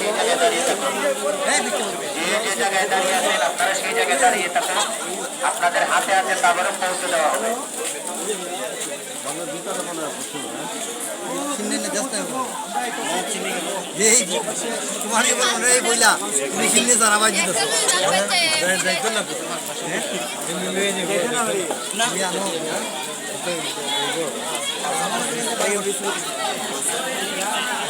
সেই জায়গায় দাঁড়িয়ে থাকুন যে যে জায়গায় দাঁড়িয়ে আছেন আপনারা সেই জায়গায় দাঁড়িয়ে থাকুন আপনাদের হাতে হাতে তাবারও পৌঁছে দেওয়া হবে তোমার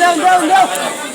জায়গায় দাঁড়িয়ে আছেন